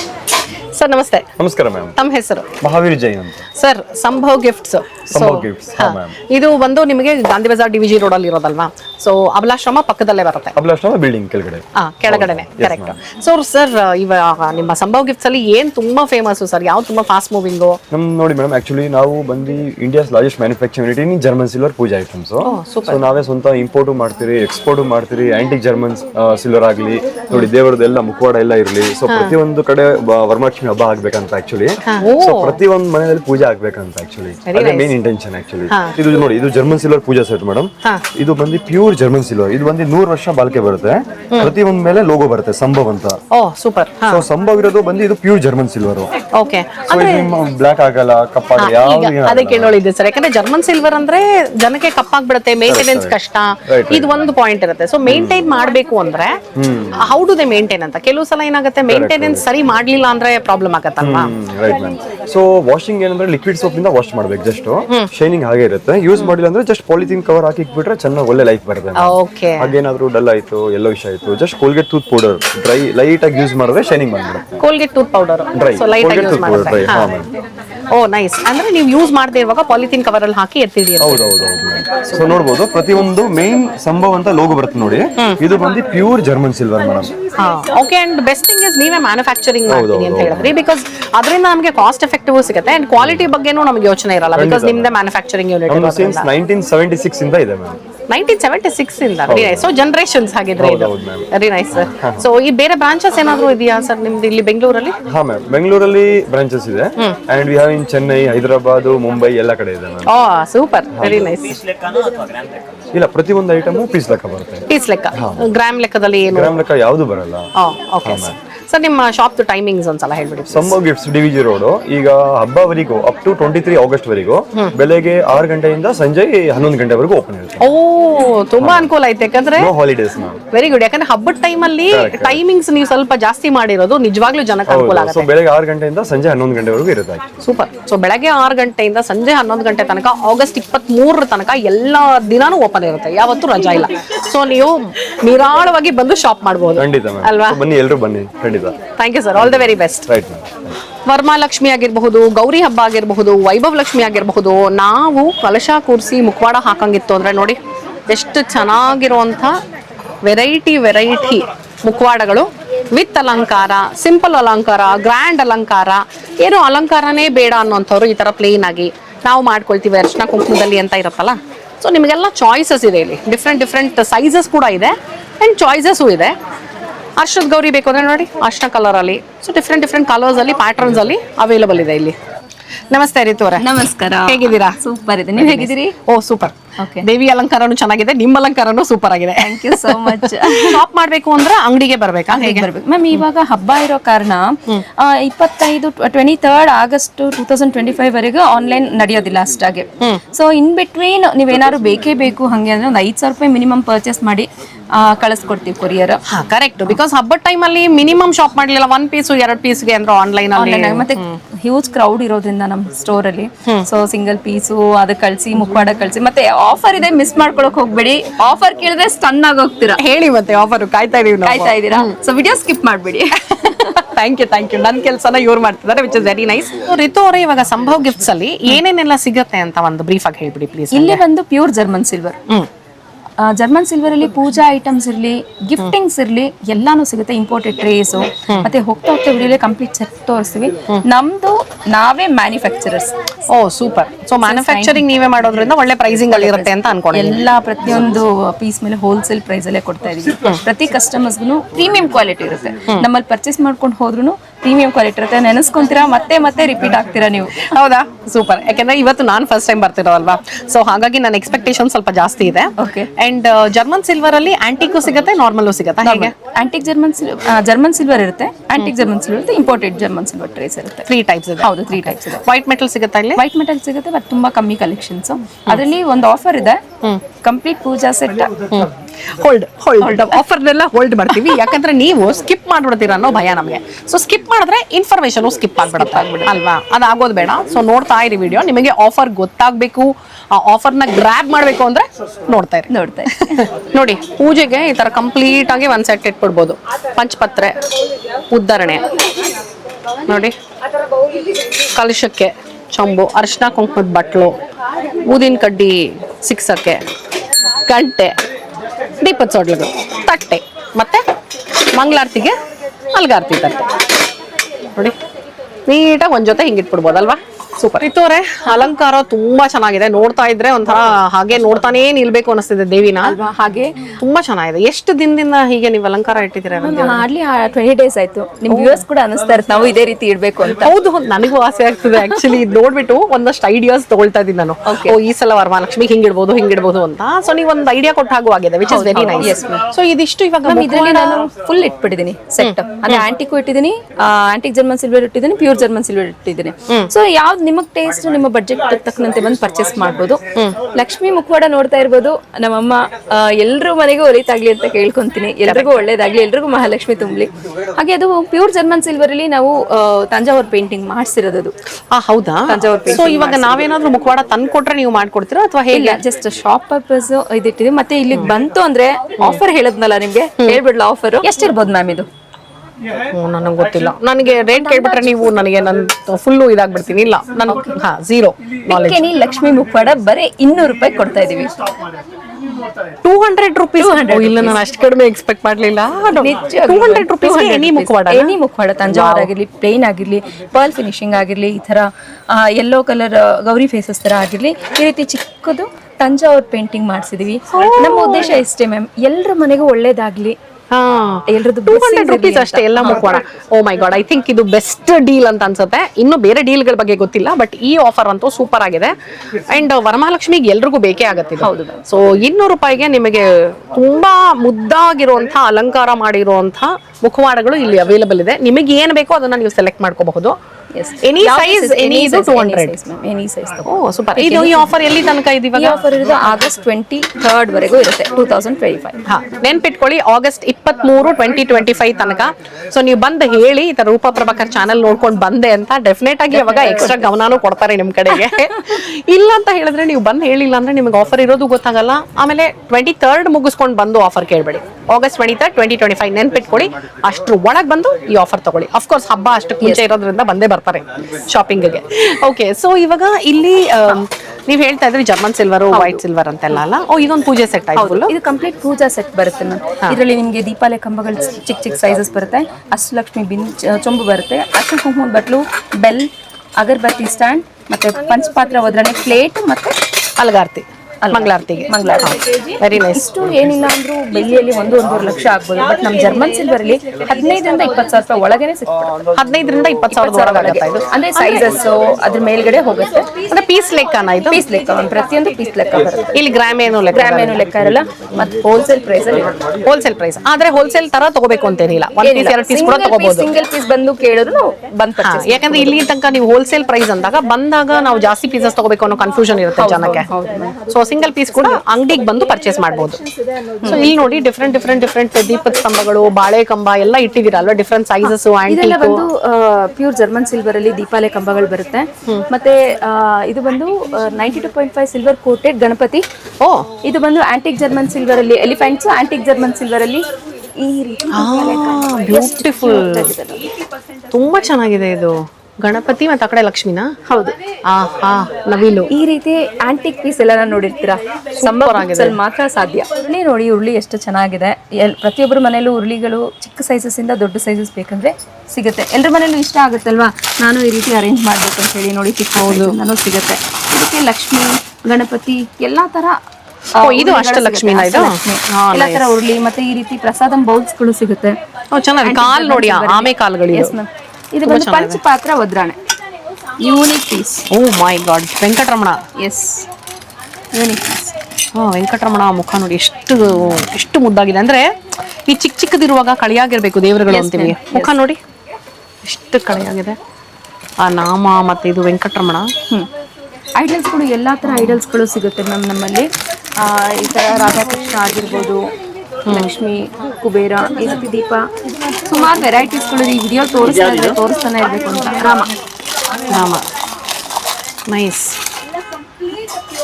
ಸರ್ ನಮಸ್ತೆ. ನಮಸ್ಕಾರ ಮ್ಯಾಮ್. ತಮ್ಮ ಹೆಸರು? ಮಹಾವೀರ್ ಜೈನ್ ಅಂತ. Sir Sambhav gifts Sambhav gifts, ಹಾ, ma'am. ಇದು ಬಂದು ನಿಮಗೆ ಗಾಂಧಿ ಬಜಾರ್ ಡಿವಿಜಿ ರೋಡ್ ಅಲ್ಲಿ ಇರೋದಲ್ವಾ? ಸೊ ಅಬಲಾಶ್ರಮ ಪಕ್ಕದಲ್ಲೇ ಬರುತ್ತೆ. ಅಬಲಾಶ್ರಮ ಬಿಲ್ಡಿಂಗ್ ಕೆಳಗಡೆ. ಆ ಕೆಳಗಡೆನೆ. Yes, ಕರೆಕ್ಟ್ ಸೊ ಸರ್ ಇವಾಗ ನಿಮ್ಮ ಸಂಭವ್ ಗಿಫ್ಟ್ಸ್ ಅಲ್ಲಿ ಏನ್ ತುಂಬಾ ಫೇಮಸ್ ಸರ್ ಯಾವ ತುಂಬಾ ಫಾಸ್ಟ್ ಮೂವಿಂಗ್ ನಮ್ ನೋಡಿ ಮೇಡಮ್ ಆಕ್ಚುಲಿ ನಾವು ಬಂದು India's largest manufacturing unit in German silver puja items super. So ನಾವೇ ಸ್ವಂತ ಇಂಪೋರ್ಟ್ ಮಾಡ್ತೀರಿ ಎಕ್ಸ್ಪೋರ್ಟ್ ಮಾಡ್ತೀರಿ ಆಂಟಿಕ್ ಜರ್ಮನ್ ಸಿಲ್ವರ್ ಆಗಲಿ ನೋಡಿ ದೇವರದೆಲ್ಲ ಮುಖವಾಡ ಎಲ್ಲ ಇರಲಿ. ಸೊ ಪ್ರತಿಯೊಂದು ಕಡೆ ಬ- ವರಮಹಾಲಕ್ಷ್ಮಿ ಹಬ್ಬ ಆಗ್ಬೇಕಂತ ಆಕ್ಚುಲಿ ಪ್ರತಿ ಒಂದ್ ಮನೆಯಲ್ಲಿ ಪೂಜೆ ಆಗ್ಬೇಕಂತ ಆಕ್ಚುಲಿ ಅದೇ ಮೇನ್ ಇಂಟೆನ್ಷನ್ ಆಕ್ಚುಲಿ ಇದು ನೋಡಿ ಇದು German silver puja set madam ಇದು ಬಂದು ಪ್ಯೂರ್ ಜರ್ಮನ್ ಸಿಲ್ವರ್ ಇದು ಬಂದು ನೂರ್ ವರ್ಷ ಬಾಳಿಕೆ ಬರುತ್ತೆ. ಪ್ರತಿ ಒಂದ್ ಮೇಲೆ ಲೋಗೋ ಬರುತ್ತೆ ಸಂಭವ್ ಅಂತ. ಸೂಪರ್ ಸೊ ಸಂಭವ್ ಇರೋದು ಬಂದು ಇದು ಪ್ಯೂರ್ ಜರ್ಮನ್ ಸಿಲ್ವರ್ ಬ್ಲಾಕ್ ಆಗಲ್ಲ ಕಪ್ಪಾಗ ಈಗ ಯಾವ್ದು ಅದೇ ಕೇಳೋಳಿದ್ದೆ ಸರ್. ಯಾಕಂದ್ರೆ ಜರ್ಮನ್ ಸಿಲ್ವರ್ ಅಂದ್ರೆ ಜನಕ್ಕೆ ಕಪ್ಪಾಗ್ಬಿಡುತ್ತೆ ಮೇಂಟೆನೆನ್ಸ್ ಕಷ್ಟ. ಇದು ಒಂದು ಪಾಯಿಂಟ್ ಇರುತ್ತೆ. ಸೊ ಮೇಂಟೈನ್ ಮಾಡಬೇಕು ಅಂದ್ರೆ ಹೌ ಡು ದೇ ಮೇಂಟೈನ್ ಅಂತ? ಕೆಲವು ಸಲ ಏನಾಗುತ್ತೆ ಮೇಂಟೆನೆನ್ಸ್ ಸರಿ ಮಾಡ್ಲಿಲ್ಲ ಅಂದ್ರೆ ಪ್ರಾಬ್ಲಮ್ ಆಗತ್ತಲ್ವಾ? ರೈಟ್ ಮ್ಯಾಮ್ ಸೊ ವಾಷಿಂಗ್ ಏನಂದ್ರೆ ಲಿಕ್ವಿಡ್ ಸೋಪ್ ಇಂದ ವಾಶ್ ಮಾಡ್ಬೇಕು ಜಸ್ಟ್ ಶೈನಿಂಗ್ ಹಾಗೆ ಇರುತ್ತೆ. ಯೂಸ್ ಮಾಡಿಲ್ಲ ಅಂದ್ರೆ ಜಸ್ಟ್ ಪಾಲಿಥಿನ್ ಕವರ್ ಹಾಕಿ ಇಟ್ಬಿಟ್ರೆ ಚೆನ್ನಾಗಿ ಒಳ್ಳೆ ಲೈಫ್ ಬರುತ್ತೆ ಓಕೆ ಹಾಗೇನಾದ್ರೂ ಡಲ್ ಆಯ್ತು ಎಲ್ಲೋ ವಿಷಯ ಆಯ್ತು just Colgate tooth powder dry light ಆಗಿ ಯೂಸ್ ಮಾಡಿದ್ರೆ ಶೈನಿಂಗ್ ಬಂದ್ಬಿಡುತ್ತೆ. Colgate tooth powder dry so light ಆಗಿ ಯೂಸ್ ಮಾಡಿದ್ರೆ ಹಾ, ಓ ನೈಸ್ ಅಂದ್ರೆ ನೀವು ಯೂಸ್ ಮಾಡದೇ ಇರುವಾಗ ಪಾಲಿಥಿನ್ ಕವರ್ ಅಲ್ಲಿ ಹಾಕಿ ಎತ್ತಿಡಿ ಹೌದು ಹೌದು ಹೌದು ಸೊ ನೋಡ್ಬೋದು ಪ್ರತಿಯೊಂದು ಮೇನ್ ಸಂಭವ ಅಂತ ಲೋಗೋ ಬರುತ್ತೆ ನೋಡಿ. ಇದು ಬಂದು pure German silver madam okay and best thing is ನೀವೇ ಮ್ಯಾನುಫ್ಯಾಕ್ಚರಿಂಗ್ ಮಾಡ್ತೀನಿ ಅಂತ ಹೇಳಿದ್ರಿ. ಬಿಕಾಸ್ ಅದರಿಂದ ನಮಗೆ ಕಾಸ್ಟ್ ಎಫೆಕ್ಟಿವ್ ಸಿಗುತ್ತೆ ಅಂಡ್ ಕ್ವಾಲಿಟಿ ಬಗ್ಗೆನೂ ನಮಗೆ ಯೋಚನೆ ಇರಲ್ಲ ಬಿಕಾಸ್ ನಿಮ್ದೇ manufacturing unit nineteen seventy six ಇಂದ ಇದೆ ಮ್ಯಾಮ್ ನೈನ್ಟೀನ್ ಸೆವೆಂಟಿ ಸಿಕ್ಸ್ ಇಂದ ವೆರಿ ನೈಸ್ ಸೊ ಜನರೇಷನ್ಸ್ ಹಾಗಿದ್ರೆ ಇದು. ವೆರಿ ನೈಸ್ ಸರ್ ಸೊ ಈ ಬೇರೆ ಬ್ರಾಂಚಸ್ ಏನಾದರೂ ಇದೆಯಾ ಸರ್ ನಿಮ್ದು ಇಲ್ಲಿ ಬೆಂಗಳೂರಲ್ಲಿ? ಹಾ ಮ್ಯಾಮ್ ಬೆಂಗಳೂರಲ್ಲಿ ಬ್ರಾಂಚಸ್ ಇದೆ. And we have in Chennai Hyderabad Mumbai ಎಲ್ಲ ಕಡೆ ಇದೆ ma'am oh super very nice ಇಲ್ಲ ಪ್ರತಿ ಒಂದು ಐಟಮ್ ಪೀಸ್ ಲೆಕ್ಕ ಬರುತ್ತೆ. ಪೀಸ್ ಲೆಕ್ಕ. ಗ್ರಾಮ್ ಲೆಕ್ಕದಲ್ಲಿ ಏನು? ಗ್ರಾಮ್ ಲೆಕ್ಕ ಯಾವುದು ಬರಲ್ಲ. ಓಕೆ ಸರ್ ನಿಮ್ಮ ಶಾಪ್ ಟೈಮಿಂಗ್ಸ್ ಒಂದ್ಸಲ ಹೇಳ್ಬಿಡಿ ಸಮ್ಮ ಗಿಫ್ಟ್ಸ್ ಡಿವಿಜಿ ರೋಡ್ ಈಗ ಹಬ್ಬವರೆಗೂ up to twenty three August ವರೆಗೂ ಬೆಳಗ್ಗೆ ಆರು ಗಂಟೆಯಿಂದ ಸಂಜೆ ಹನ್ನೊಂದು ಗಂಟೆವರೆಗೂ ಓಪನ್ ಇರುತ್ತೆ. ಓ ತುಂಬಾ ಅನುಕೂಲ ಐತೆ. ಯಾಕಂದ್ರೆ no holidays ma'am very good ಯಾಕಂದ್ರೆ ಹಬ್ಬದ ಟೈಮಲ್ಲಿ ಟೈಮಿಂಗ್ಸ್ ನೀವು ಸ್ವಲ್ಪ ಜಾಸ್ತಿ ಮಾಡಿರೋದು ನಿಜವಾಗ್ಲೂ ಜನಕ್ಕೆ ಅನುಕೂಲ ಸೊ ಆಗುತ್ತೆ ಬೆಳಗ್ಗೆ ಆರು ಗಂಟೆಯಿಂದ ಸಂಜೆ ಹನ್ನೊಂದು ಗಂಟೆವರೆಗೂ ಇರುತ್ತೆ ಸೂಪರ್ ಸೊ ಬೆಳಗ್ಗೆ ಆರು ಗಂಟೆಯಿಂದ ಸಂಜೆ ಹನ್ನೊಂದು ಗಂಟೆ ತನಕ ಆಗಸ್ಟ್ ಇಪ್ಪತ್ತ್ ಮೂರರ ತನಕ ಎಲ್ಲ ದಿನಾನೂ ಓಪನ್ ಇರುತ್ತೆ. ಯಾವತ್ತೂ ರಜಾ ಇಲ್ಲ. ಸೊ ನೀವು ನಿರಾಳವಾಗಿ ಬಂದು ಶಾಪ್ ಮಾಡಬಹುದು ಖಂಡಿತ ಅಲ್ವಾ? ಬನ್ನಿ ಎಲ್ಲರೂ ಬನ್ನಿ. ಖಂಡಿತ. Thank you sir all the very best right ma'am Varamahalakshmi ಆಗಿರಬಹುದು ಗೌರಿ ಹಬ್ಬ ಆಗಿರಬಹುದು ವೈಭವ ಲಕ್ಷ್ಮಿ ಆಗಿರಬಹುದು ನಾವು ಕಲಶ ಕೂರಿಸಿ ಮುಖವಾಡ ಹಾಕಂಗಿತ್ತು ಅಂದ್ರೆ ನೋಡಿ ಎಷ್ಟು ಚೆನ್ನಾಗಿರುವಂಥ ವೆರೈಟಿ ವೆರೈಟಿ ಮುಖವಾಡಗಳು. ವಿತ್ ಅಲಂಕಾರ ಸಿಂಪಲ್ ಅಲಂಕಾರ ಗ್ರ್ಯಾಂಡ್ ಅಲಂಕಾರ. ಏನು ಅಲಂಕಾರನೇ ಬೇಡ ಅನ್ನೋಂಥವ್ರು ಈ ಥರ ಪ್ಲೇನ್ ಆಗಿ ನಾವು ಮಾಡ್ಕೊಳ್ತೀವಿ ಅರ್ಶಿನ ಕುಂಕುಮದಲ್ಲಿ ಅಂತ ಇರುತ್ತಲ್ಲ? ಸೊ ನಿಮಗೆಲ್ಲ ಚಾಯ್ಸಸ್ ಇದೆ ಇಲ್ಲಿ. ಡಿಫ್ರೆಂಟ್ ಡಿಫ್ರೆಂಟ್ ಸೈಜಸ್ ಕೂಡ ಇದೆ. ಆ್ಯಂಡ್ ಚಾಯ್ಸಸ್ಸು ಇದೆ. ಅರ್ಶದ ಗೌರಿ ಬೇಕು ಅಂದರೆ ನೋಡಿ ಅರ್ಶನ ಕಲರಲ್ಲಿ ಅಲ್ಲಿ. ಸೊ ಡಿಫ್ರೆಂಟ್ ಡಿಫ್ರೆಂಟ್ ಕಲರ್ಸ್ ಅಲ್ಲಿ ಪ್ಯಾಟರ್ನ್ಸ್ ಅಲ್ಲಿ ಅವೈಲಬಲ್ ಇದೆ ಇಲ್ಲಿ. ನಮಸ್ತೆ ರೀತು ಅವರೇ ನಮಸ್ಕಾರ. ಹೇಗಿದ್ದೀರಾ? ಸೂಪರ್ ಇದೆ. ನೀವು ಹೇಗಿದ್ದೀರಿ? ಓ ಸೂಪರ್. ದೇವಿ ಅಲಂಕಾರನು ಚೆನ್ನಾಗಿದೆ ನಿಮ್ಮ ಅಲಂಕಾರನು ಸೂಪರ್ ಆಗಿದೆ. Thank you so much shop ಮಾಡ್ಬೇಕು ಅಂದ್ರೆ ಅಂಗಡಿಗೆ ಬರ್ಬೇಕಾ? ಹೇಗೆ? ಬರ್ಬೇಕು. ಮ್ಯಾಮ್ ಇವಾಗ ಹಬ್ಬ ಇರೋ ಕಾರಣ ಇಪ್ಪತ್ತೈದು twenty third August two thousand twenty five ವರೆಗೂ ಆನ್ಲೈನ್ ನಡೆಯೋದಿಲ್ಲ ಅಷ್ಟಾಗೆ. ಸೊ ಇನ್ ಬಿಟ್ವೀನ್ ನೀವೇನಾದ್ರು ಬೇಕೇ ಬೇಕು ಹಂಗೆ ಅಂದ್ರೆ ಒಂದು ಐದು ಸಾವಿರ ರೂಪಾಯಿ ಮಿನಿಮಮ್ ಪರ್ಚೇಸ್ ಮಾಡಿ ಕಳಿಸ್ಕೊಡ್ತೀವಿ ಕೊರಿಯರ್ ಕರೆಕ್ಟ್ ಬಿಕಾಸ್ ಹಬ್ಬದ ಟೈಮ್ ಅಲ್ಲಿ ಮಿನಿಮಮ್ ಶಾಪ್ ಮಾಡ್ಲಿಲ್ಲ ಒನ್ ಪೀಸ್ ಎರಡು ಪೀಸ್ಗೆ ಅಂದ್ರೆ ಆನ್ಲೈನ್ ಅಲ್ಲಿ ಆನ್ಲೈನ್ ಮತ್ತೆ ಹ್ಯೂಜ್ ಕ್ರೌಡ್ ಇರೋದ್ರಿಂದ ನಮ್ಮ ಸ್ಟೋರ್ ಅಲ್ಲಿ. ಸೊ ಸಿಂಗಲ್ ಪೀಸು ಅದಕ್ಕೆ ಕಳಿಸಿ ಮುಖವಾಡ ಕಳಿಸಿ ಮತ್ತೆ ಆಫರ್ ಇದೆ ಮಿಸ್ ಮಾಡ್ಕೊಳಕ್ ಹೋಗ್ಬೇಡಿ. ಆಫರ್ ಕೇಳಿದ್ರೆ ಸ್ಟನ್ ಆಗಿ ಹೋಗ್ತೀರಾ ಹೇಳಿ ಮತ್ತೆ ಆಫರ್ ಕಾಯ್ತಾ ಇದೀವಿ ನಾವು. ಕಾಯ್ತಾ ಇದೀರಾ? ಸೊ ವಿಡಿಯೋ ಸ್ಕಿಪ್ ಮಾಡ್ಬೇಡಿ. ಥ್ಯಾಂಕ್ ಯು ಥ್ಯಾಂಕ್ ಯು ನನ್ನ ಕೆಲಸನ ಇವ್ರು ಮಾಡ್ತಿದ್ದಾರೆ which is very nice Ritu ಅವರೇ ಇವಾಗ ಸಂಭವ್ ಗಿಫ್ಟ್ಸ್ ಅಲ್ಲಿ ಏನೇನೆಲ್ಲ ಸಿಗುತ್ತೆ ಅಂತ ಒಂದು ಬ್ರೀಫ್ ಆಗಿ ಹೇಳ್ಬಿಡಿ ಪ್ಲೀಸ್ ಇಲ್ಲಿ ಬಂದು pure German silver hmm. German silver ಅಲ್ಲಿ ಪೂಜಾ ಐಟಮ್ಸ್ ಇರಲಿ ಗಿಫ್ಟಿಂಗ್ಸ್ ಇರಲಿ ಎಲ್ಲಾನು ಸಿಗುತ್ತೆ ಇಂಪೋರ್ಟೆಡ್ ಟ್ರೇಸ್ ಮತ್ತೆ ಹೋಗ್ತಾ ಹೋಗ್ತಾ ವಿಡಿಯೋಲಿ ಕಂಪ್ಲೀಟ್ ಚೆಕ್ ತೋರಿಸ್ತೀವಿ. ನಮ್ದು ನಾವೇ manufacturers oh super so manufacturing ನೀವೇ ಮಾಡೋದ್ರಿಂದ ಒಳ್ಳೆ ಪ್ರೈಸಿಂಗ್ ಅಲ್ಲಿ ಇರುತ್ತೆ ಅಂತ ಅನ್ಕೊಂಡು ಎಲ್ಲಾ ಪ್ರತಿಯೊಂದು ಪೀಸ್ ಮೇಲೆ ಹೋಲ್ಸೇಲ್ ಪ್ರೈಸ್ ಅಲ್ಲೇ ಕೊಡ್ತಾ ಇದೀವಿ. ಪ್ರತಿ ಕಸ್ಟಮರ್ಸ್ಗೂ ಪ್ರೀಮಿಯಂ ಕ್ವಾಲಿಟಿ ಇರುತ್ತೆ. ನಮ್ಮಲ್ಲಿ ಪರ್ಚೇಸ್ ಮಾಡ್ಕೊಂಡು ಹೋದ್ರು ಪ್ರೀಮಿಯಂ ಕ್ವಾಲಿಟಿ ಇರುತ್ತೆ. ನೆನೆಸ್ಕೊಂತೀರಾ? ಮತ್ತೆ ಮತ್ತೆ ರಿಪೀಟ್ ಆಗ್ತೀರಾ ನೀವು? ಹೌದಾ? ಸೂಪರ್ ಯಾಕಂದ್ರೆ ಇವತ್ತು ನಾನು ಫಸ್ಟ್ ಟೈಮ್ ಬರ್ತಿರೋದಲ್ವಾ ಸೊ ಹಾಗಾಗಿ ನನ್ನ ಎಕ್ಸ್ಪೆಕ್ಟೇಷನ್ ಸ್ವಲ್ಪ ಜಾಸ್ತಿ ಇದೆ. ಓಕೆ ಅಂಡ್ ಜರ್ಮನ್ ಸಿಲ್ವರ್ ಅಲ್ಲಿ ಆಂಟಿಕ್ ಸಿಗುತ್ತೆ ನಾರ್ಮಲ್ ಸಿಗುತ್ತೆ? ಹೇಗೆ? ಆಂಟಿಕ್ ಜರ್ಮನ್ ಜರ್ಮನ್ ಸಿಲ್ವರ್ ಇರುತ್ತೆ. ಆಂಟಿಕ್ ಜರ್ಮನ್ ಸಿಲ್ವರ್ ಇರುತ್ತೆ. ಇಂಪೋರ್ಟೆಡ್ ಜರ್ಮನ್ ಸಿಲ್ವರ್ ಟ್ರೇಸ್ ಇರುತ್ತೆ. ತ್ರೀ ಟೈಪ್ಸ್ ಇದೆ. ಹೌದು ತ್ರೀ ಟೈಪ್ಸ್ ಇದೆ. ವೈಟ್ ಮೆಟಲ್ ಸಿಗುತ್ತೆ ಇಲ್ಲಿ? ವೈಟ್ ಮೆಟಲ್ ಸಿಗುತ್ತೆ ಬಟ್ ತುಂಬಾ ಕಮ್ಮಿ ಕಲೆಕ್ಷನ್ಸ್ ಅದರಲ್ಲಿ ಒಂದು ಆಫರ್ ಇದೆ. Complete puja set hold hold ಆಫರ್ನೆಲ್ಲ hold ಮಾಡ್ತೀವಿ. ಯಾಕಂದ್ರೆ ನೀವು ಸ್ಕಿಪ್ ಮಾಡ್ಬಿಡ್ತೀರ ಅನ್ನೋ ಭಯ ನಮಗೆ. ಸೊ ಸ್ಕಿಪ್ ಮಾಡಿದ್ರೆ ಇನ್ಫಾರ್ಮೇಶನ್ ಸ್ಕಿಪ್ ಆಗ್ಬಿಡುತ್ತೆ. ಅಲ್ವಾ? ಅದಾಗೋದು ಬೇಡ. ಸೊ ನೋಡ್ತಾ ಇರಿ ವಿಡಿಯೋ ನಿಮಗೆ ಆಫರ್ ಗೊತ್ತಾಗಬೇಕು. ಆ ಆಫರ್ನ ಗ್ರ್ಯಾಬ್ ಮಾಡಬೇಕು ಅಂದ್ರೆ ನೋಡ್ತಾ ಇರಿ. ನೋಡ್ತಾ ನೋಡಿ ಪೂಜೆಗೆ ಈ ತರ ಕಂಪ್ಲೀಟ್ ಆಗಿ ಒಂದ್ ಸೆಟ್ ಇಟ್ಬಿಡ್ಬೋದು. ಪಂಚಪತ್ರೆ ಉದ್ಧರಣೆ. ನೋಡಿ ಕಲಶಕ್ಕೆ ಚಂಬು ಅರ್ಶನ ಕುಂಕುಮದ ಬಟ್ಲು ಊದಿನ ಕಡ್ಡಿ ಸಿಕ್ಸಕ್ಕೆ ಗಂಟೆ. ದೀಪದ ಸೊಡ್ಲುಗಳು ತಟ್ಟೆ. ಮತ್ತು ಮಂಗಳಾರತಿಗೆ ಅಲ್ಗಾರತಿ ತಟ್ಟೆ. ನೋಡಿ ನೀಟಾಗಿ ಒಂದು ಜೊತೆ ಹಿಂಗಿಟ್ಬಿಡ್ಬೋದಲ್ವಾ? ಸೂಪರ್. ಇತ್ತವ್ರೆ ಅಲಂಕಾರ ತುಂಬಾ ಚೆನ್ನಾಗಿದೆ. ನೋಡ್ತಾ ಇದ್ರೆ ಒಂಥರ ಹಾಗೆ ನೋಡ್ತಾನೇ ನಿಲ್ಬೇಕು ಅನಿಸ್ತಿದೆ ದೇವಿನ. ಹಾಗೆ? ತುಂಬಾ ಚೆನ್ನಾಗಿದೆ. ಎಷ್ಟು ದಿನದಿಂದ ಹೀಗೆ ನೀವು ಅಲಂಕಾರ ಇಟ್ಟಿದ್ದೀರಾ? ಹಾರ್ಡ್ಲಿ ಟ್ವೆಂಟಿ ಡೇಸ್ ಆಯ್ತು. ನಿಮ್ ವ್ಯೂಸ್ ಕೂಡ ಅನಿಸ್ತಾ ಇರುತ್ತೆ ನಾವು ಇದೇ ರೀತಿ ಇಡ್ಬೇಕು ಅಂತ. ಹೌದು ನನಗೂ ಆಸೆ ಆಗ್ತದೆ ಆಕ್ಚುಲಿ ನೋಡ್ಬಿಟ್ಟು ಒಂದಷ್ಟು ಐಡಿಯಾಸ್ ತಗೊಳ್ತಾ ಇದ್ದೀನಿ ನಾನು. ಓ ಈ ಸಲ ವರಮಹಾಲಕ್ಷ್ಮಿ ಹಿಂಗಿಡ್ಬೋದು ಹಿಂಗಿಡ್ಬೋದು ಅಂತ. ಸೊ ನೀವು ಒಂದು ಐಡಿಯಾ ಕೊಟ್ಟ ಹಾಗೂ ಆಗಿದೆ which is very nice so ಇದಿಷ್ಟು ಇವಾಗ ಇದರಲ್ಲಿ ನಾನು ಫುಲ್ ಇಟ್ಬಿಟ್ಟಿದ್ದೀನಿ ಸೆಟ್ ಅಂದ್ರೆ ಆಂಟಿಕ್ ಇಟ್ಟಿದ್ದೀನಿ ಆಂಟಿಕ್ ಜರ್ಮನ್ ಸಿಲ್ವರ್ ಇಟ್ಟಿದ್ದೀನಿ ಪ್ಯೂರ್ ಜರ್ಮನ್ ಸಿಲ್ವರ್ ಇಟ್ಟಿದ್ದೀನಿ. ಸೊ ಯಾವ್ದು ನಿಮಗ್ ಟೇಸ್ಟ್ ನಿಮ್ಮ ಬಜೆಟ್ ತಕ್ಕಂತೆ ಬಂದು ಪರ್ಚೇಸ್ ಮಾಡ್ಬೋದು. ಲಕ್ಷ್ಮಿ ಮುಖವಾಡ ನೋಡ್ತಾ ಇರ್ಬೋದು. ನಮ್ಮಮ್ಮ ಎಲ್ಲರೂ ಮನೆಗೂ ಒಲಿತಾಗ್ಲಿ ಅಂತ ಕೇಳ್ಕೊಂತೀನಿ. ಎಲ್ರಿಗೂ ಒಳ್ಳೇದಾಗ್ಲಿ ಎಲ್ರಿಗೂ ಮಹಾಲಕ್ಷ್ಮಿ ತುಂಬಲಿ. ಹಾಗೆ ಅದು ಪ್ಯೂರ್ ಜರ್ಮನ್ ಸಿಲ್ವರ್ ಅಲ್ಲಿ ನಾವು ತಂಜಾವೂರ್ ಪೇಂಟಿಂಗ್ ಮಾಡಿಸಿರೋದು ಆ ಹೌದಾ? ತಂಜಾವೂರ್ ಸೊ ಇವಾಗ ನಾವೇನಾದ್ರೂ ಮುಖವಾಡ ತಂದು ಕೊಟ್ರೆ ನೀವು ಮಾಡ್ಕೊಡ್ತೀರಾ ಅಥವಾ ಹೇಗೆ? ಜಸ್ಟ್ ಶಾಪ್ ಪರ್ಪಸ್ ಇದಿಟ್ಟಿದೆ ಮತ್ತೆ ಇಲ್ಲಿಗೆ ಬಂತು ಅಂದ್ರೆ ಆಫರ್ ಹೇಳದ್ನಲ್ಲ ನಿಮ್ಗೆ? ಹೇಳ್ಬಿಡ್ಲಾ ಆಫರ್ ಎಷ್ಟಿರ್ಬೋದು ಮ್ಯಾಮ್ ಇದು? ನನಗೆ ಗೊತ್ತಿಲ್ಲ. ನನಗೆ ರೇಟ್ ಕೇಳ್ಬಿಟ್ರೆ ನೀವು ನನಗೆ ನನ್ನ ಫುಲ್ಲು ಇದಾಗ್ಬಿಡ್ತೀನಿ. ಇಲ್ಲ ನನ್ ಹಾ ಝೀರೋ ನಾಲೆಜ್ ಲಕ್ಷ್ಮಿ ಮುಖವಾಡ ಬರೀ ಇನ್ನೂರು ರೂಪಾಯಿ ಕೊಡ್ತಾ ಇದೀವಿ. ಟೂ ಹಂಡ್ರೆಡ್ ರುಪೀಸ್ ಇಲ್ಲ ನಾನು ಅಷ್ಟು ಕಡಿಮೆ ಎಕ್ಸ್ಪೆಕ್ಟ್ ಮಾಡ್ಲಿಲ್ಲ. ಟೂ ಹಂಡ್ರೆಡ್ ರುಪೀಸ್ ಎನಿ ಮುಖವಾಡ ಎನಿ ಮುಖವಾಡ ತಂಜಾವೂರ್ ಆಗಿರ್ಲಿ ಪ್ಲೇನ್ ಆಗಿರ್ಲಿ ಪರ್ಲ್ ಫಿನಿಶಿಂಗ್ ಆಗಿರ್ಲಿ ಈ ತರ ಯೆಲ್ಲೋ ಕಲರ್ ಗೌರಿ ಫೇಸಸ್ ತರ ಆಗಿರ್ಲಿ ಈ ರೀತಿ ಚಿಕ್ಕದು ತಂಜಾವೂರ್ ಪೇಂಟಿಂಗ್ ಮಾಡಿಸಿದೀವಿ. ನಮ್ಮ ಉದ್ದೇಶ ಇಷ್ಟೇ ಮ್ಯಾಮ್ ಎಲ್ಲರ ಮನೆಗೂ ಒಳ್ಳೇದಾಗ್ಲಿ. ಟೂ ಹಂಡ್ರೆಡ್ ರುಪೀಸ್ ಅಷ್ಟೇ ಎಲ್ಲ ಮುಖವಾಡ oh my god I think ಇದು ಬೆಸ್ಟ್ ಡೀಲ್ ಅಂತ ಅನ್ಸುತ್ತೆ. ಇನ್ನು ಬೇರೆ ಡೀಲ್ಗಳ ಬಗ್ಗೆ ಗೊತ್ತಿಲ್ಲ ಬಟ್ ಈ ಆಫರ್ ಅಂತೂ ಸೂಪರ್ ಆಗಿದೆ. ಅಂಡ್ ವರಮಹಾಲಕ್ಷ್ಮಿಗೆ ಎಲ್ರಿಗೂ ಬೇಕೇ ಆಗುತ್ತೆ ಹೌದು. ಸೊ ಇನ್ನೂರು ರೂಪಾಯಿಗೆ ನಿಮಗೆ ತುಂಬಾ ಮುದ್ದಾಗಿರುವಂತಹ ಅಲಂಕಾರ ಮಾಡಿರುವಂಥ ಮುಖವಾಡಗಳು ಇಲ್ಲಿ ಅವೈಲಬಲ್ ಇದೆ. ನಿಮಗೆ ಏನು ಬೇಕೋ ಅದನ್ನ ನೀವು ಸೆಲೆಕ್ಟ್ ಮಾಡ್ಕೋಬಹುದು. ಎನಿ ಸೈಜ್ ಎನಿ ಇದು two hundred any size oh super ಇದು ಈ ಆಫರ್ ಎಲ್ಲಿ ತನಕ ಇದೆ ಇವಾಗ ಆಫರ್ ಇರೋದು ಆಗಸ್ಟ್ ಟ್ವೆಂಟಿ ಥರ್ಡ್ ವರೆಗೂ ಇರುತ್ತೆ ಟೂ ತೌಸಂಡ್ ಟ್ವೆಂಟಿ ಫೈವ್ ಹಾ ನೆನ್ಪಿಟ್ಕೊಳ್ಳಿ ಆಗಸ್ಟ್ ಇಪ್ಪತ್ಮೂರು ಟ್ವೆಂಟಿ ಟ್ವೆಂಟಿ ಫೈವ್ ತನಕ. ಸೊ ನೀವು ಬಂದು ಹೇಳಿ ಈ ತರ ರೂಪಾ ಪ್ರಭಾಕರ್ ಚಾನಲ್ ನೋಡ್ಕೊಂಡು ಬಂದೆ ಅಂತ ಡೆಫಿನೆಟ್ ಆಗಿ ಅವಾಗ ಎಕ್ಸ್ಟ್ರಾ ಗಮನನೂ ಕೊಡ್ತಾರೆ ನಿಮ್ ಕಡೆಗೆ. ಇಲ್ಲ ಅಂತ ಹೇಳಿದ್ರೆ ನೀವು ಬಂದು ಹೇಳಿಲ್ಲ ಅಂದ್ರೆ ನಿಮಗೆ ಆಫರ್ ಇರೋದು ಗೊತ್ತಾಗಲ್ಲ. ಆಮೇಲೆ ಟ್ವೆಂಟಿ ತರ್ಡ್ ಮುಗಿಸ್ಕೊಂಡು ಬಂದು offer ಕೇಳಬೇಡಿ. August twenty third twenty twenty five ನೆನ್ಪಿಟ್ಕೊಳ್ಳಿ. ಅಷ್ಟ್ರ ಒಳಗೆ ಬಂದು ಈ ಆಫರ್ ತಗೊಳ್ಳಿ. ಅಫ್ಕೋರ್ಸ್ ಹಬ್ಬ ಅಷ್ಟಕ್ಕೆ ಮುಂಚೆ ಇರೋದ್ರಿಂದ ಬಂದೇ ಬರ್ತಾರೆ ಶಾಪಿಂಗ್ಗೆ ಓಕೆ ಸೊ ಇವಾಗ ಇಲ್ಲಿ ನೀವು ಹೇಳ್ತಾ ಇದ್ರಿ ಜರ್ಮನ್ ಸಿಲ್ವರ್ ವೈಟ್ ಸಿಲ್ವರ್ ಅಂತೆಲ್ಲ ಅಲ್ಲ? ಓ ಇದೊಂದು ಪೂಜೆ ಸೆಟ್ ಆಯ್ತು ಇದು ಕಂಪ್ಲೀಟ್ ಪೂಜಾ ಸೆಟ್ ಬರುತ್ತೆ ಮ್ಯಾಮ್ ಇದರಲ್ಲಿ ನಿಮಗೆ ದೀಪಾಲೆ ಕಂಬಗಳು ಚಿಕ್ಕ ಚಿಕ್ಕ ಸೈಜಸ್ ಬರುತ್ತೆ. ಅಷ್ಟಲಕ್ಷ್ಮಿ ಬಿನ್ ಚೊಂಬು ಬರುತ್ತೆ. ಅಷ್ಟು ಕುಂಕುಮ ಬಟ್ಲು ಬೆಲ್ ಅಗರ್ಬತ್ತಿ ಸ್ಟ್ಯಾಂಡ್ ಮತ್ತೆ ಪಂಚಪಾತ್ರ ಹೋದ್ರೆ ಪ್ಲೇಟ್ ಮತ್ತೆ ಅಲ್ಗಾರ್ತಿ ಮಂಗಳಾರತಿಗೆ. ಮಂಗಳಾರತಿ. ವೆರಿ ನೈಸ್ ಇಷ್ಟು ಏನಿಲ್ಲ ಅಂದ್ರೂ ಬೆಳ್ಳಿಯಲ್ಲಿ ಒಂದು ಒಂದೂವರೆ ಲಕ್ಷ ಆಗ್ಬೋದು. ಬಟ್ ನಮ್ಮ ಜರ್ಮನ್ ಸಿಲ್ವರ್ ಅಲ್ಲಿ ಹದಿನೈದರಿಂದ ಇಪ್ಪತ್ತು ಸಾವಿರ ರೂಪಾಯಿ ಒಳಗೇನೆ ಸಿಗ್ತದೆ ಹದಿನೈದರಿಂದ ಇಪ್ಪತ್ತು ಸಾವಿರದ ಒಳಗಾಗುತ್ತೆ ಇದು ಅಂದ್ರೆ ಸೈಜಸ್ ಅದ್ರ ಮೇಲ್ಗಡೆ ಹೋಗುತ್ತೆ. ಅಂದ್ರೆ ಪೀಸ್ ಲೆಕ್ಕನ ಇದು? ಪೀಸ್ ಲೆಕ್ಕ. ಪ್ರತಿಯೊಂದು ಪೀಸ್ ಲೆಕ್ಕ ಬರುತ್ತೆ. ಇಲ್ಲಿ ಗ್ರಾಮ್ ಏನು ಲೆಕ್ಕ ಗ್ರಾಮ್ ಏನು ಲೆಕ್ಕ ಇರಲ್ಲ ಮತ್ತೆ ಹೋಲ್ಸೇಲ್ ಪ್ರೈಸ್ ಅಲ್ಲಿ ಹೋಲ್ಸೇಲ್ ಪ್ರೈಸ್ ಆದ್ರೆ ಹೋಲ್ಸೇಲ್ ತರ ತಗೋಬೇಕು ಅಂತೇನಿಲ್ಲ. ಒಂದ್ ಪೀಸ್ ಎರಡು ಪೀಸ್ ಕೂಡ ತಗೋಬಹುದು ಸಿಂಗಲ್ ಪೀಸ್ ಬಂದು ಕೇಳಿದ್ರು ಬಂದ್ ಯಾಕಂದ್ರೆ ಇಲ್ಲಿ ತನಕ ನೀವು ಹೋಲ್ಸೇಲ್ ಪ್ರೈಸ್ ಅಂದಾಗ ಬಂದಾಗ ನಾವು ಜಾಸ್ತಿ ಪೀಸಸ್ ತಗೋಬೇಕು ಅನ್ನೋ ಕನ್ಫ್ಯೂಷನ್ ಇರುತ್ತೆ ಜನಕ್ಕೆ. ಸೊ ಸಿಂಗಲ್ ಪೀಸ್ ಕೂಡ ಅಂಗಡಿಗೆ ಬಂದು ಪರ್ಚೇಸ್ ಮಾಡಬಹುದು ಸೊ ಇಲ್ಲಿ ನೋಡಿ ಡಿಫ್ರೆಂಟ್ ಡಿಫ್ರೆಂಟ್ ಡಿಫ್ರೆಂಟ್ ದೀಪದ ಕಂಬಗಳು ಬಾಳೆ ಕಂಬ ಎಲ್ಲ ಇಟ್ಟಿದ್ದೀರಾ ಅಲ್ವಾ ಡಿಫ್ರೆಂಟ್ ಸೈಜಸ್ ಇದೆಲ್ಲ ಬಂದು ಪ್ಯೂರ್ ಜರ್ಮನ್ ಸಿಲ್ವರ್ ಅಲ್ಲಿ ದೀಪಾಲೆ ಕಂಬಗಳು ಬರುತ್ತೆ. ಮತ್ತೆ ಇದು ಬಂದು ninety two point five silver coated Ganapati. Oh. ಇದು ಬಂದು ಆಂಟಿಕ್ ಜರ್ಮನ್ ಸಿಲ್ವರ್ ಅಲ್ಲಿ ಎಲಿಫೆಂಟ್ಸ್ ಆಂಟಿಕ್ ಜರ್ಮನ್ ಸಿಲ್ವರ್ ಅಲ್ಲಿ ಈ ರೀತಿ ಬ್ಯೂಟಿಫುಲ್ ತುಂಬಾ ಚೆನ್ನಾಗಿದೆ ಇದು. ಗಣಪತಿ ಮತ್ತೆ ಆ ಕಡೆ ಲಕ್ಷ್ಮಿನಾ? ಹೌದು. ಆ ಹಾ ನವಿಲು. ಈ ರೀತಿ ಆಂಟಿಕ್ ಪೀಸ್ ಎಲ್ಲ ನೋಡಿರ್ತೀರಾ? ಸಂಭವ ಮಾತ್ರ ಸಾಧ್ಯ. ಉರುಳಿ ನೋಡಿ ಉರುಳಿ ಎಷ್ಟು ಚೆನ್ನಾಗಿದೆ. ಎಲ್ ಪ್ರತಿಯೊಬ್ಬರ ಮನೆಯಲ್ಲೂ ಉರುಳಿಗಳು ಚಿಕ್ಕ ಸೈಜಸ್ ಇಂದ ದೊಡ್ಡ ಸೈಜಸ್ ಬೇಕಂದ್ರೆ ಸಿಗುತ್ತೆ. ಎಲ್ಲರ ಮನೇಲೂ ಇಷ್ಟ ಆಗುತ್ತಲ್ವಾ? ನಾನು ಈ ರೀತಿ ಅರೇಂಜ್ ಮಾಡ್ಬೇಕು ಅಂತ ಹೇಳಿ ನೋಡಿ ಚಿಕ್ಕ ನಾನು ಸಿಗುತ್ತೆ. ಇದಕ್ಕೆ ಲಕ್ಷ್ಮಿ ಗಣಪತಿ ಎಲ್ಲಾ ತರ ಇದು ಅಷ್ಟ ಲಕ್ಷ್ಮಿ? ಅಷ್ಟಲಕ್ಷ್ಮಿ. ಎಲ್ಲಾ ತರ ಉರುಳಿ ಮತ್ತೆ ಈ ರೀತಿ ಪ್ರಸಾದಂ ಬೌಲ್ಸ್ಗಳು ಸಿಗುತ್ತೆ. ಕಾಲ್ ನೋಡಿ ಆಮೆ ಕಾಲ್ಗಳು. ಇದು ಬಂದು ಪಂಚಪಾತ್ರ ಒದ್ರಾಣೆ unique piece oh my god Venkataramana. Yes unique piece ಹಾ ವೆಂಕಟರಮಣ ಮುಖ ನೋಡಿ ಎಷ್ಟು ಎಷ್ಟು ಮುದ್ದಾಗಿದೆ. ಅಂದ್ರೆ ಈ ಚಿಕ್ಕ ಚಿಕ್ಕದಿರುವಾಗ ಕಳಿಯಾಗಿರ್ಬೇಕು ದೇವರುಗಳು ಅಂತೀವಿ. ಮುಖ ನೋಡಿ ಎಷ್ಟು ಕಳಿಯಾಗಿದೆ. ಆ ನಾಮ ಮತ್ತೆ ಇದು ವೆಂಕಟರಮಣ. ಹ್ಮ್. ಐಡಲ್ಸ್ಗಳು ಎಲ್ಲ ಥರ ಐಡಲ್ಸ್ಗಳು ಸಿಗುತ್ತೆ ಮ್ಯಾಮ್ ನಮ್ಮಲ್ಲಿ. ಆ, ಈ ಥರ ರಾಧಾಕೃಷ್ಣ ಆಗಿರ್ಬೋದು ಲಕ್ಷ್ಮಿ, ಕುಬೇರ ಈ ದೀಪ, ಸುಮಾರು ವೆರೈಟೀಸ್ಗಳು ಈ ವಿಡಿಯೋ ತೋರಿಸ್ತಾ ತೋರಿಸ್ತಾನೆ ಇರಬೇಕು ಅಂತ. ರಾಮ. ರಾಮ. ನೈಸ್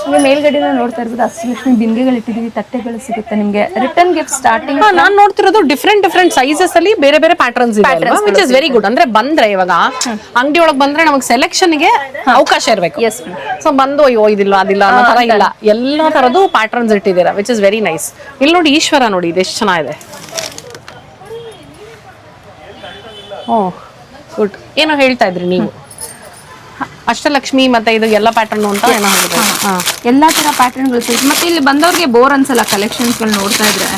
ನಿಮಗೆ ಮೇಲ್ಗಡೆ ನೋಡ್ತಾ ಇರ್ಬೋದು ಅಷ್ಟಲಕ್ಷ್ಮಿ ಬಿಂದಿಗೆಗಳು ಇಟ್ಟಿದ್ದೀವಿ ತಟ್ಟೆಗಳು ಸಿಗುತ್ತೆ ನಿಮಗೆ. ರಿಟರ್ನ್ ಗಿಫ್ಟ್ ಸ್ಟಾರ್ಟಿಂಗ್ ನಾನು ನೋಡ್ತಿರೋದು ಡಿಫ್ರೆಂಟ್ ಡಿಫ್ರೆಂಟ್ ಸೈಜಸ್ ಅಲ್ಲಿ ಬೇರೆ ಬೇರೆ ಪ್ಯಾಟರ್ನ್ಸ್ ಇದೆ ವಿಚ್ ಇಸ್ ವೆರಿ ಗುಡ್ ಅಂದ್ರೆ ಬಂದ್ರೆ ಇವಾಗ ಅಂಗಡಿ ಒಳಗೆ ಬಂದ್ರೆ ನಮಗೆ ಸೆಲೆಕ್ಷನ್ಗೆ ಅವಕಾಶ ಇರಬೇಕು. ಎಸ್ ಸೊ ಬಂದು ಅಯ್ಯೋ ಇದಿಲ್ಲ ಅದಿಲ್ಲ ಅನ್ನೋ ತರ ಇಲ್ಲ. ಎಲ್ಲಾ ತರದ್ದು ಪ್ಯಾಟರ್ನ್ಸ್ ಇಟ್ಟಿದ್ದೀರಾ ವಿಚ್ ಇಸ್ ವೆರಿ ನೈಸ್ ಇಲ್ಲಿ ನೋಡಿ ಈಶ್ವರ ನೋಡಿ ಇದು ಎಷ್ಟು ಚೆನ್ನಾಗಿದೆ. ಓಹ್ ಗುಡ್ ಏನೋ ಹೇಳ್ತಾ ಇದ್ರಿ ನೀವು? ಅಷ್ಟಲಕ್ಷ್ಮಿ ಮತ್ತೆ ಇದು ಎಲ್ಲ ಪ್ಯಾಟರ್ನ್ ಅಂತ ಏನೋ ತರ ಎಲ್ಲ ಥರ ಪ್ಯಾಟರ್ನ್ಗಳು ಸಿಗುತ್ತೆ. ಮತ್ತೆ ಇಲ್ಲಿ ಬಂದವ್ರಿಗೆ ಬೋರ್ ಅನ್ಸಲ್ಲ ಕಲೆಕ್ಷನ್ಸ್ಗಳು ನೋಡ್ತಾ ಇದ್ರೆ?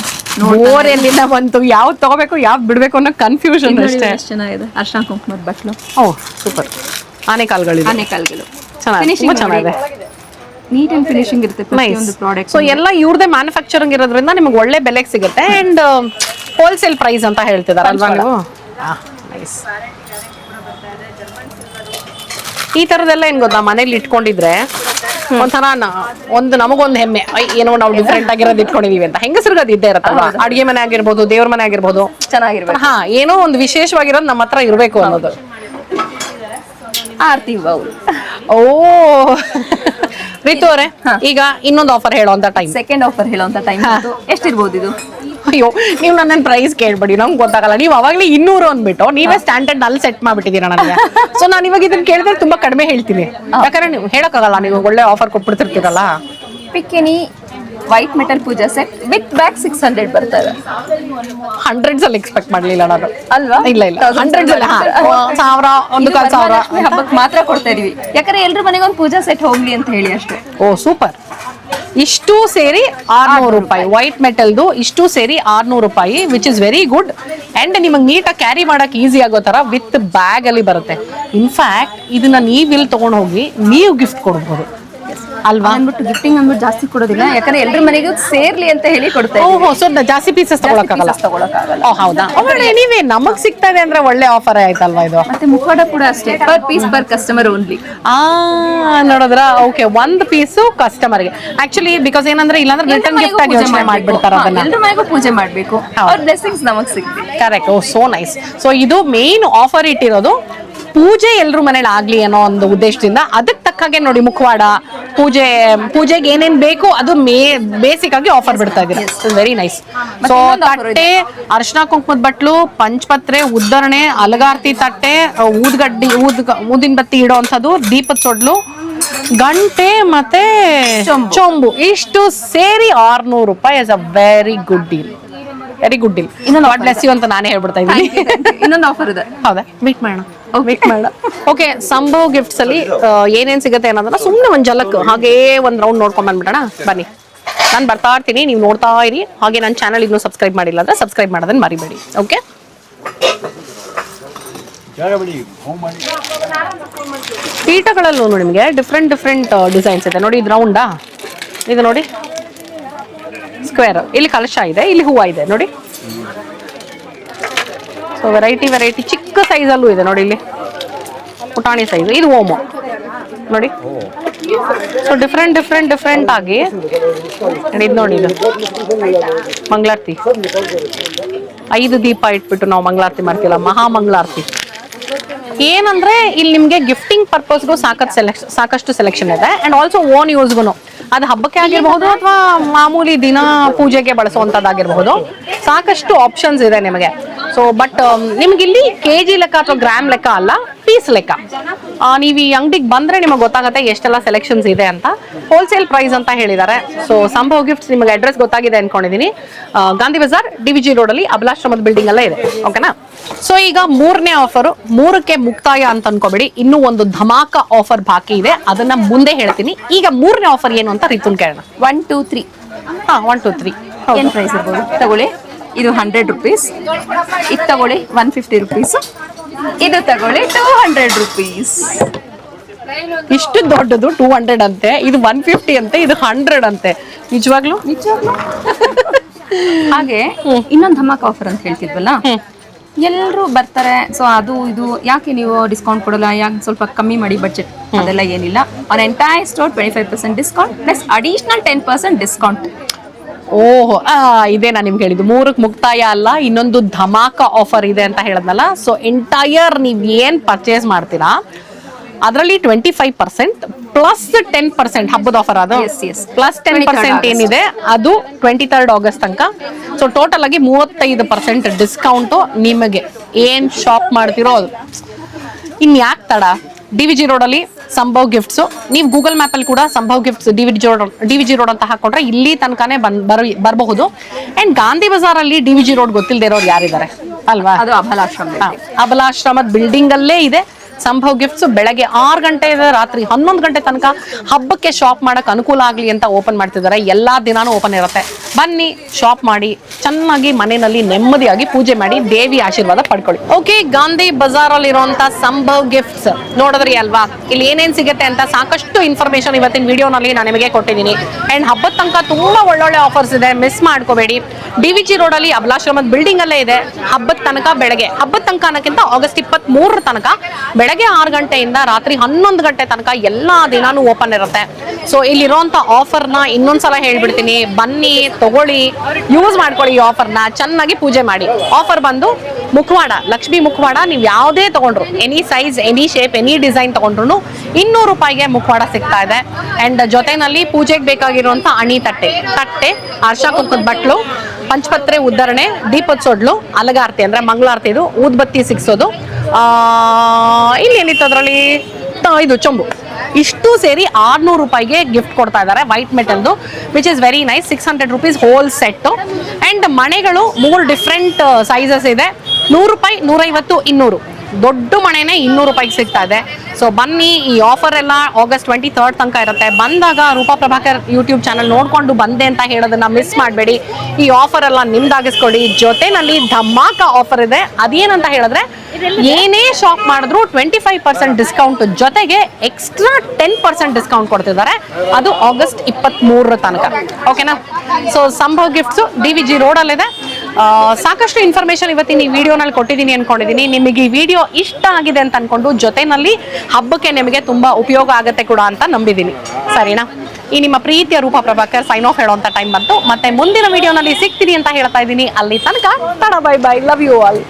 ಬೋರ್ ಎಲ್ಲಿಂದ ಬಂತು? ಯಾವ್ದು ತಗೋಬೇಕು ಯಾವ್ದು ಬಿಡ್ಬೇಕು ಅನ್ನೋ ಕನ್ಫ್ಯೂಷನ್ ಅಷ್ಟೇ. ಚೆನ್ನಾಗಿದೆ ಅರ್ಶನ ಕುಂಕುಮದ ಬಟ್ಲು. ಓ ಸೂಪರ್ ಆನೆ ಕಾಲ್ಗಳಿದೆ. ಆನೆಕಾಲ್ಗಳು ಚೆನ್ನಾಗಿ ಚೆನ್ನಾಗಿದೆ ನೀಟ್ ಅಂಡ್ ಫಿನಿಶಿಂಗ್ ಇರುತ್ತೆ ಪ್ರತಿಯೊಂದು ಪ್ರಾಡಕ್ಟ್ ಸೊ ಎಲ್ಲ ಇವ್ರದೇ ಮ್ಯಾನುಫ್ಯಾಕ್ಚರಿಂಗ್ ಇರೋದ್ರಿಂದ ನಿಮ್ಗೆ ಒಳ್ಳೆ ಬೆಲೆಗೆ ಸಿಗುತ್ತೆ. ಅಂಡ್ ಹೋಲ್ಸೇಲ್ ಪ್ರೈಸ್ ಅಂತ ಹೇಳ್ತಿದ್ದಾರೆ ಅಲ್ವಾ ನೀವು? ನೈಸ್ ಈ ತರದೆಲ್ಲ ಏನ್ ಗೊತ್ತಾ? ಮನೇಲಿ ಇಟ್ಕೊಂಡಿದ್ರೆ ಒಂಥರ ಒಂದು ನಮಗೊಂದು ಹೆಮ್ಮೆ. ಐ, ಏನೋ ನಾವು ಡಿಫ್ರೆಂಟ್ ಆಗಿರೋದು ಇಟ್ಕೊಂಡಿದೀವಿ ಅಂತ. ಹೆಂಗಸರಿಗೆ ಅದು ಇದ್ದೇ ಇರತ್ತಲ್ವಾ? ಅಡಿಗೆ ಮನೆ ಆಗಿರ್ಬೋದು ದೇವ್ರ ಮನೆ ಆಗಿರ್ಬೋದು. ಚೆನ್ನಾಗಿರ್ಬೋದು ಹಾ ಏನೋ ಒಂದು ವಿಶೇಷವಾಗಿರೋದು ನಮ್ಮ ಹತ್ರ ಇರಬೇಕು ಅನ್ನೋದು. ಆರ್ತಿ ಬೌಲ್ ಓ! ರಿತು ಅವರೇ ಈಗ ಇನ್ನೊಂದು ಆಫರ್ ಹೇಳೋ ಅಂತ ಟೈಮ್ ಸೆಕೆಂಡ್ ಆಫರ್ ಹೇಳುವಂತ ಟೈಮ್ ಎಷ್ಟಿರ್ಬೋದು ಇದು? ಅಯ್ಯೋ ನೀವು ನನ್ನ ಪ್ರೈಸ್ ಕೇಳ್ಬೇಡಿ ನಮ್ಗೆ ಗೊತ್ತಾಗಲ್ಲ. ನೀವು ಅವಾಗಲೇ ಇನ್ನೂರು ಅಂದ್ಬಿಟ್ಟು ನೀವೇ ಸ್ಟ್ಯಾಂಡರ್ಡ್ ಅಲ್ಲಿ ಸೆಟ್ ಮಾಡ್ಬಿಟ್ಟಿದ್ದೀರಾ ನನಗೆ. ಸೊ ನಾನು ಇವಾಗ ಇದನ್ನ ಕೇಳಿದ್ರೆ ತುಂಬಾ ಕಡಿಮೆ ಹೇಳ್ತೀನಿ. ಯಾಕಂದ್ರೆ ನೀವು ಹೇಳಕ್ಕಾಗಲ್ಲ ನೀವು ಒಳ್ಳೆ ಆಫರ್ ಕೊಟ್ಬಿಡ್ತಿರ್ತೀರಲ್ಲ. ಪಿಕ್ಕಿನಿ white metal puja set with bag six hundred ಬರ್ತದೆ ಹಂಡ್ರೆಡ್ಸ್ ಅಲ್ಲಿ ಎಕ್ಸ್ಪೆಕ್ಟ್ ಮಾಡ್ಲಿಲ್ಲ ನಾನು. ಅಲ್ವಾ? ಇಲ್ಲ ಇಲ್ಲ. ಹಂಡ್ರೆಡ್ಸ್ ಅಲ್ಲಿ ಸಾವಿರ ಒಂದು ಕಾಲ್ ಸಾವಿರ. ಹಬ್ಬಕ್ಕೆ ಮಾತ್ರ ಕೊಡ್ತಾ ಇದೀವಿ. ಯಾಕಂದ್ರೆ ಎಲ್ರ ಮನೆಗೆ ಒಂದು ಪೂಜಾ ಸೆಟ್ ಹೋಗ್ಲಿ ಅಂತ ಹೇಳಿ ಅಷ್ಟೇ. ಓ ಸೂಪರ್ ಇಷ್ಟು ಸೇರಿ ಆರ್ನೂರು ರೂಪಾಯಿ. ವೈಟ್ ಮೆಟಲ್ದು ಇಷ್ಟು ಸೇರಿ ಆರ್ನೂರು ರೂಪಾಯಿ which is very good and ನಿಮಗೆ ನೀಟಾಗಿ ಕ್ಯಾರಿ ಮಾಡೋಕೆ ಈಸಿ ಆಗೋ ತರ ವಿತ್ ಬ್ಯಾಗಲ್ಲಿ ಬರುತ್ತೆ. ಇನ್ಫ್ಯಾಕ್ಟ್ ಇದನ್ನ ನೀವು ಇಲ್ಲಿ ತಗೊಂಡು ಹೋಗಿ, ನೀವು ಗಿಫ್ಟ್ ಕೊಡ್ಬೋದು. ಅಲ್ವಾ? ಅಂದ್ಬಿಟ್ಟು ಗಿಫ್ಟಿಂಗ್ ಅಂದ್ಬಿಟ್ಟು ಜಾಸ್ತಿ ಕೊಡೋದಿಲ್ಲ. ಯಾಕಂದ್ರೆ ಎಲ್ರ ಮನೆಗೂ ಸೇರ್ಲಿ ಅಂತ ಹೇಳಿ ಕೊಡ್ತೇವೆ. ಓಹೋ ಸೊ ಜಾಸ್ತಿ ಪೀಸಸ್ ತಗೊಳಕ್ಕಾಗಲ್ಲ? pieces ತಗೊಳಕ್ಕಾಗಲ್ಲ. ಓ ಹೌದಾ? ಒಳ್ಳೆ ನೀವೇ ನಮಗ್ ಸಿಗ್ತಾ ಇದೆ ಅಂದ್ರೆ ಒಳ್ಳೆ ಆಫರ್ ಆಯ್ತಲ್ವಾ ಇದು? ಮತ್ತೆ ಮುಖವಾಡ ಕೂಡ ಅಷ್ಟೇ. Per piece per customer only ಆ ನೋಡಿದ್ರ? ಓಕೆ ಒಂದ್ ಪೀಸು ಕಸ್ಟಮರ್ಗೆ ಆಕ್ಚುಲಿ ಬಿಕಾಸ್ ಏನಂದ್ರೆ ಇಲ್ಲಾಂದ್ರೆ ರಿಟರ್ನ್ ಗಿಫ್ಟ್ ಆಗಿ ಯೋಚನೆ ಮಾಡ್ಬಿಡ್ತಾರ ಅದನ್ನ. ಎಲ್ರ ಮನೆಗೂ ಪೂಜೆ ಮಾಡ್ಬೇಕು. ಅವ್ರ ಬ್ಲೆಸಿಂಗ್ಸ್ ನಮಗ್ ಸಿಗ್ತದೆ correct oh so nice so ಇದು ಮೇನ್ ಆಫರ್ ಇಟ್ಟಿರೋದು ಪೂಜೆ ಎಲ್ಲರೂ ಮನೇಲಿ ಆಗ್ಲಿ ಅನ್ನೋ ಒಂದು ಉದ್ದೇಶದಿಂದ ಅದಕ್ಕೆ ತಕ್ಕಾಗೆ ನೋಡಿ ಮುಖವಾಡ ಪೂಜೆ ಪೂಜೆಗೆ ಏನೇನ್ ಬೇಕು ಅದು ಮೇ ಬೇಸಿಕ್ ಆಗಿ ಆಫರ್ ಬಿಡ್ತಾ ಇದೀರ ವೆರಿ ನೈಸ್ ಸೊ ತಟ್ಟೆ ಅರ್ಶನ ಕುಂಕುಮದ ಬಟ್ಲು ಪಂಚಪತ್ರೆ ಉದ್ದರಣೆ ಅಲಗಾರ್ತಿ ತಟ್ಟೆ ಊದ್ಗಡ್ಡಿ ಊದ್ ಊದಿನ ಬತ್ತಿ ಇಡೋವಂಥದ್ದು ದೀಪದ ಸೊಡ್ಲು ಗಂಟೆ ಮತ್ತೆ ಚೊಂಬು. ಇಷ್ಟು ಸೇರಿ ಆರ್ನೂರು ರೂಪಾಯಿ is a very good deal very good deal ಇನ್ನೊಂದು ವಾಟ್ ಬ್ಲೆಸ್ ಯು ಅಂತ ನಾನೇ ಹೇಳ್ಬಿಡ್ತಾ ಇದ್ದೀನಿ. ಇನ್ನೊಂದು ಆಫರ್ ಇದೆ. ಹೌದಾ? ಮೀಟ್ ಮಾಡೋಣ. ಓಕೆ ಸಂಭವ್ ಗಿಫ್ಟ್ಸ್ ಅಲ್ಲಿ ಏನೇನ್ ಸಿಗುತ್ತೆ ಅನ್ನೋದನ್ನ ಸುಮ್ಮನೆ ಒಂದ್ ಜಲಕ್ ಹಾಗೇ ಒಂದ್ ರೌಂಡ್ ನೋಡ್ಕೊಂಡ್ ಬಂದ್ಬಿಡೋಣ? ಬನ್ನಿ. ನಾನು ಬರ್ತಾ ಇರ್ತೀನಿ ನೀವು ನೋಡ್ತಾ ಇರಿ. ಹಾಗೆ ನನ್ನ ಚಾನಲ್ ಇನ್ನು ಸಬ್ಸ್ಕ್ರೈಬ್ ಮಾಡಿಲ್ಲ ಅಂದ್ರೆ ಸಬ್ಸ್ಕ್ರೈಬ್ ಮಾಡೋದನ್ನ ಮರಿಬೇಡಿ. ಓಕೆ ಪೀಠಗಳಲ್ಲೂ ನಿಮಗೆ ಡಿಫ್ರೆಂಟ್ ಡಿಫ್ರೆಂಟ್ ಡಿಸೈನ್ಸ್ ಇದೆ. ನೋಡಿ ಇದು ರೌಂಡಾ ಇದು ನೋಡಿ. ಸ್ಕ್ವೇರ್ ಇಲ್ಲಿ ಕಲಶ ಇದೆ ಇಲ್ಲಿ ಹೂವ ಇದೆ. ನೋಡಿ. ಸೊ ವೆರೈಟಿ ವೆರೈಟಿ ಚಿಕ್ಕ ಸೈಜಲ್ಲೂ ಇದೆ ನೋಡಿ ಇಲ್ಲಿ. ಪುಟಾಣಿ ಸೈಜ್ ಇದು ಓಮೋ. ನೋಡಿ. ಸೊ ಡಿಫ್ರೆಂಟ್ ಡಿಫ್ರೆಂಟ್ ಡಿಫ್ರೆಂಟ್ ಆಗಿ ಇದು ನೋಡಿ ಇದು. ಮಂಗಳಾರತಿ. ಐದು ದೀಪ ಇಟ್ಬಿಟ್ಟು ನಾವು ಮಂಗಳಾರತಿ ಮಾಡ್ತೀವಲ್ಲ, ಮಹಾ ಮಂಗಳಾರತಿ. ಏನಂದ್ರೆ ಇಲ್ಲಿ ನಿಮ್ಗೆ ಗಿಫ್ಟಿಂಗ್ ಪರ್ಪಸ್ಗೂ ಸಾಕಷ್ಟು ಸೆಲೆಕ್ಷನ್ ಸಾಕಷ್ಟು ಸೆಲೆಕ್ಷನ್ ಇದೆ. ಅಂಡ್ ಆಲ್ಸೋ ಓನ್ ಯೂಸ್ಗೂ ಅದು ಹಬ್ಬಕ್ಕೆ ಆಗಿರಬಹುದು ಅಥವಾ ಮಾಮೂಲಿ ದಿನ ಪೂಜೆಗೆ ಬಳಸುವಂತದ್ದಾಗಿರಬಹುದು. ಸಾಕಷ್ಟು ಆಪ್ಷನ್ಸ್ ಇದೆ ನಿಮಗೆ. ಸೊ ಬಟ್ ನಿಮ್ಗೆ ಇಲ್ಲಿ ಕೆ ಜಿ ಲೆಕ್ಕ ಅಥವಾ ಗ್ರಾಮ್ ಲೆಕ್ಕ ಅಲ್ಲ ಪೀಸ್ ಲೆಕ್ಕ. ಆ, ನೀವು ಈ ಅಂಗಡಿಗೆ ಬಂದ್ರೆ ನಿಮಗೆ ಗೊತ್ತಾಗುತ್ತೆ ಎಷ್ಟೆಲ್ಲ ಸೆಲೆಕ್ಷನ್ಸ್ ಇದೆ ಅಂತ. ಹೋಲ್ಸೇಲ್ ಪ್ರೈಸ್ ಅಂತ ಹೇಳಿದ್ದಾರೆ ಸೊ ಸಂಭವ್ ಗಿಫ್ಟ್ಸ್ ನಿಮಗೆ ಅಡ್ರೆಸ್ ಗೊತ್ತಾಗಿದೆ ಅನ್ಕೊಂಡಿದೀನಿ. Gandhi Bazaar D V G road ಅಲ್ಲಿ ಅಭಿಲಾಶ್ರಮದ ಬಿಲ್ಡಿಂಗ್ ಅಲ್ಲೇ ಇದೆ. ಓಕೆನಾ ಸೊ ಈಗ ಮೂರನೇ ಆಫರ್ ಮೂರಕ್ಕೆ ಮುಕ್ತಾಯ ಅಂತ ಅನ್ಕೋಬೇಡಿ. ಇನ್ನೂ ಒಂದು ಧಮಾಕ ಆಫರ್ ಬಾಕಿ ಇದೆ. ಅದನ್ನ ಮುಂದೆ ಹೇಳ್ತೀನಿ. ಈಗ ಮೂರನೇ ಆಫರ್ ಏನು ಅಂತ ರಿತುನ್ ಕೇಳೋಣ. ಒನ್ ಟೂ ತ್ರೀ ಹಾ ಒನ್ ಟೂ ತ್ರೀ ಏನ್ ಪ್ರೈಸ್ ಇರ್ಬೋದು. ತಗೊಳ್ಳಿ. ಇದು ಹಂಡ್ರೆಡ್ ರುಪೀಸ್ ಇದು ತಗೊಳ್ಳಿ ಒನ್ ಫಿಫ್ಟಿ ರುಪೀಸ್ ಇದು ತಗೊಳ್ಳಿ ಟೂ ಹಂಡ್ರೆಡ್ ರುಪೀಸ್ ಇಷ್ಟು ದೊಡ್ಡದು ಟೂ ಹಂಡ್ರೆಡ್ ಅಂತೆ. ಇದು ಒನ್ ಫಿಫ್ಟಿ ಅಂತೆ ಇದು ಹಂಡ್ರೆಡ್ ಅಂತೆ. ನಿಜವಾಗ್ಲು? ಹಾಗೆ ಇನ್ನೊಂದು ಧಮಾಕ್ ಆಫರ್ ಅಂತ ಹೇಳ್ತಿದ್ವಲ್ಲ? ಎಲ್ಲರೂ ಬರ್ತಾರೆ. ಸೊ ಅದು ಇದು ಯಾಕೆ ನೀವು ಡಿಸ್ಕೌಂಟ್ ಕೊಡಲ್ಲ? ಯಾಕೆ ಸ್ವಲ್ಪ ಕಮ್ಮಿ ಮಾಡಿ ಬಜೆಟ್ ಅದೆಲ್ಲ ಏನಿಲ್ಲ. On entire store twenty five percent discount plus additional ten percent discount ಓಹೋ ಆ, ಇದೇ ನಾನು ನಿಮ್ಗೆ ಹೇಳಿದ್ದು. ಮೂರಕ್ಕೆ ಮುಕ್ತಾಯ ಅಲ್ಲ ಇನ್ನೊಂದು ಧಮಾಕ ಆಫರ್ ಇದೆ ಅಂತ ಹೇಳದ್ನಲ್ಲ? ಸೊ ಎಂಟೈರ್ ನೀವು ಏನ್ ಪರ್ಚೇಸ್ ಮಾಡ್ತೀರಾ ಅದರಲ್ಲಿ twenty five percent plus ten percent ಹಬ್ಬದ ಆಫರ್ ಅದು. ಪ್ಲಸ್ ಟೆನ್ ಪರ್ಸೆಂಟ್ ಏನಿದೆ ಅದು ಟ್ವೆಂಟಿ ತರ್ಡ್ ಆಗಸ್ಟ್ ತನಕ. ಸೊ ಟೋಟಲ್ ಆಗಿ ಮೂವತ್ತೈದು ಪರ್ಸೆಂಟ್ ಡಿಸ್ಕೌಂಟು ನಿಮಗೆ ಏನ್ ಶಾಪ್ ಮಾಡ್ತಿರೋ ಅದು. ಇನ್ ಯಾಕೆ ತಡ? ಡಿ ವಿ ಜಿ ರೋಡಲ್ಲಿ ಸಂಭವ್ ಗಿಫ್ಟ್ಸ್ ನೀವು ಗೂಗಲ್ ಮ್ಯಾಪಲ್ಲಿ ಕೂಡ Sambhav gifts D V G road D V G road ಅಂತ ಹಾಕೊಂಡ್ರೆ ಇಲ್ಲಿ ತನಕನೇ ಬಂದ್ ಬರ ಬರಬಹುದು. ಅಂಡ್ ಗಾಂಧಿ ಬಜಾರಲ್ಲಿ ಡಿ ವಿ ಜಿ ರೋಡ್ ಗೊತ್ತಿಲ್ಲದೆ ಇರೋರು ಯಾರಿದ್ದಾರೆ? ಅಲ್ವಾ? ಅದು ಅಬಲಾಶ್ರಮ ಅಬಲಾಶ್ರಮದ ಬಿಲ್ಡಿಂಗ್ ಅಲ್ಲೇ ಇದೆ. ಸಂಭವ್ ಗಿಫ್ಟ್ಸ್ ಬೆಳಗ್ಗೆ ಆರು ಗಂಟೆಯಿಂದ ರಾತ್ರಿ ಹನ್ನೊಂದು ಗಂಟೆ ತನಕ ಹಬ್ಬಕ್ಕೆ ಶಾಪ್ ಮಾಡಕ್ ಅನುಕೂಲ ಆಗಲಿ ಅಂತ ಓಪನ್ ಮಾಡ್ತಿದ್ದಾರೆ. ಎಲ್ಲಾ ದಿನಾನು ಓಪನ್ ಇರುತ್ತೆ. ಬನ್ನಿ ಶಾಪ್ ಮಾಡಿ, ಚೆನ್ನಾಗಿ ಮನೆಯಲ್ಲಿ ನೆಮ್ಮದಿಯಾಗಿ ಪೂಜೆ ಮಾಡಿ, ದೇವಿ ಆಶೀರ್ವಾದ ಪಡ್ಕೊಳ್ಳಿ. ಓಕೆ ಗಾಂಧಿ ಬಜಾರ್ ಅಲ್ಲಿ ಇರುವಂತ ಸಂಭವ್ ಗಿಫ್ಟ್ಸ್ ನೋಡಿದ್ರಿ ಅಲ್ವಾ? ಇಲ್ಲಿ ಏನೇನ್ ಸಿಗುತ್ತೆ ಅಂತ ಸಾಕಷ್ಟು ಇನ್ಫಾರ್ಮೇಶನ್ ಇವತ್ತಿನ ವಿಡಿಯೋನಲ್ಲಿ ನಾನು ನಿಮಗೆ ಕೊಟ್ಟಿದ್ದೀನಿ. ಅಂಡ್ ಹಬ್ಬದ ತನಕ ತುಂಬಾ ಒಳ್ಳೊಳ್ಳೆ ಆಫರ್ಸ್ ಇದೆ ಮಿಸ್ ಮಾಡ್ಕೋಬೇಡಿ. ಡಿ ವಿ ರೋಡ್ ಅಲ್ಲಿ ಅಬಲಾಶ್ರಮದ ಬಿಲ್ಡಿಂಗ್ ಅಲ್ಲೇ ಇದೆ. ಹಬ್ಬದ ತನಕ ಬೆಳಗ್ಗೆ, ಹಬ್ಬದ ತನಕ ಅನ್ನಕ್ಕಿಂತ ಆಗಸ್ಟ್ ಇಪ್ಪತ್ತ್ ಮೂರರ ತನಕ ಬೆಳಗ್ಗೆ ಆರು ಗಂಟೆಯಿಂದ ರಾತ್ರಿ ಹನ್ನೊಂದು ಗಂಟೆ ತನಕ ಎಲ್ಲಾ ದಿನಾನು ಓಪನ್ ಇರುತ್ತೆ. ಸೊ ಇಲ್ಲಿರುವಂತ ಆಫರ್ನ ಇನ್ನೊಂದ್ಸಲ ಹೇಳ್ಬಿಡ್ತೀನಿ. ಬನ್ನಿ ತಗೊಳ್ಳಿ ಯೂಸ್ ಮಾಡ್ಕೊಳ್ಳಿ ಈ ಆಫರ್ನ ಚೆನ್ನಾಗಿ ಪೂಜೆ ಮಾಡಿ. ಆಫರ್ ಬಂದು ಮುಖವಾಡ, ಲಕ್ಷ್ಮಿ ಮುಖವಾಡ, ನೀವು ಯಾವುದೇ ತಗೊಂಡ್ರು any size any shape any design ತಗೊಂಡ್ರು ಇನ್ನೂರು ರೂಪಾಯಿಗೆ ಮುಖವಾಡ ಸಿಗ್ತಾ ಇದೆ. ಅಂಡ್ ಜೊತೆನಲ್ಲಿ ಪೂಜೆಗೆ ಬೇಕಾಗಿರುವಂಥ ಅಣಿ ತಟ್ಟೆ. ತಟ್ಟೆ, ಹರ್ಷ ಕುಂಕದ ಬಟ್ಲು, ಪಂಚಪತ್ರೆ ಉದ್ಧರಣೆ, ದೀಪದ ಸೊಡ್ಲು ಅಲಗಾರ್ತಿ ಅಂದರೆ ಮಂಗಳಾರತಿ ಇದು, ಊದ್ಬತ್ತಿ ಸಿಗ್ಸೋದು. ಇಲ್ಲಿ ಏನಿತ್ತು ಅದರಲ್ಲಿ? ಇದು ಚೊಂಬು. ಇಷ್ಟು ಸೇರಿ ಆರ್ನೂರು ರೂಪಾಯಿಗೆ ಗಿಫ್ಟ್ ಕೊಡ್ತಾ ಇದ್ದಾರೆ white ಮೆಟಲ್ದು which is very nice six hundred rupees whole set and ಮಣೆಗಳು ಮೂರು ಡಿಫ್ರೆಂಟ್ ಸೈಜಸ್ ಇದೆ. ನೂರು ರೂಪಾಯಿ ನೂರೈವತ್ತು ಇನ್ನೂರು. ದೊಡ್ಡ ಮನೆನೇ ಇನ್ನೂರು ರೂಪಾಯಿಗೆ ಸಿಗ್ತಾ ಇದೆ. ಸೊ ಬನ್ನಿ, ಈ ಆಫರ್ ಎಲ್ಲ ಆಗಸ್ಟ್ ಟ್ವೆಂಟಿ ತರ್ಡ್ ತನಕ ಇರುತ್ತೆ. ಬಂದಾಗ ರೂಪಾ ಪ್ರಭಾಕರ್ ಯೂಟ್ಯೂಬ್ ಚಾನಲ್ ನೋಡ್ಕೊಂಡು ಬಂದೆ ಅಂತ ಹೇಳೋದನ್ನ ಮಿಸ್ ಮಾಡಬೇಡಿ. ಈ ಆಫರ್ ಎಲ್ಲ ನಿಮ್ದಾಗಿಸ್ಕೊಡಿ. ಜೊತೆನಲ್ಲಿ ಧಮಾಕ ಆಫರ್ ಇದೆ. ಅದೇನಂತ ಹೇಳಿದ್ರೆ, ಏನೇ ಶಾಪ್ ಮಾಡಿದ್ರು ಟ್ವೆಂಟಿ ಫೈವ್ ಪರ್ಸೆಂಟ್ ಡಿಸ್ಕೌಂಟ್ ಜೊತೆಗೆ ಎಕ್ಸ್ಟ್ರಾ ಟೆನ್ ಪರ್ಸೆಂಟ್ ಡಿಸ್ಕೌಂಟ್ ಕೊಡ್ತಿದ್ದಾರೆ. ಅದು ಆಗಸ್ಟ್ ಇಪ್ಪತ್ತ್ ಮೂರರ ತನಕ ಓಕೆನಾ so Sambhav gifts D V G ರೋಡಲ್ಲಿದೆ ಸಾಕಷ್ಟು ಇನ್ಫಾರ್ಮೇಶನ್ ಇವತ್ತಿನ ಈ ವಿಡಿಯೋನಲ್ಲಿ ಕೊಟ್ಟಿದ್ದೀನಿ ಅನ್ಕೊಂಡಿದ್ದೀನಿ. ನಿಮಗೆ ಈ ವಿಡಿಯೋ ಇಷ್ಟ ಆಗಿದೆ ಅಂತ ಅನ್ಕೊಂಡು ಜೊತೆನಲ್ಲಿ ಹಬ್ಬಕ್ಕೆ ನಿಮಗೆ ತುಂಬಾ ಉಪಯೋಗ ಆಗುತ್ತೆ ಕೂಡ ಅಂತ ನಂಬಿದ್ದೀನಿ. ಸರಿನಾ? ಈ ನಿಮ್ಮ ಪ್ರೀತಿಯ ರೂಪ ಪ್ರಭಾಕರ್ ಸೈನ್ ಆಫ್ ಹೇಳುವಂತ ಟೈಮ್ ಬಂತು. ಮತ್ತೆ ಮುಂದಿನ ವಿಡಿಯೋನಲ್ಲಿ ಸಿಗ್ತೀನಿ ಅಂತ ಹೇಳ್ತಾ ಇದ್ದೀನಿ. ಅಲ್ಲಿ ತನಕ ತಡ bye bye love you all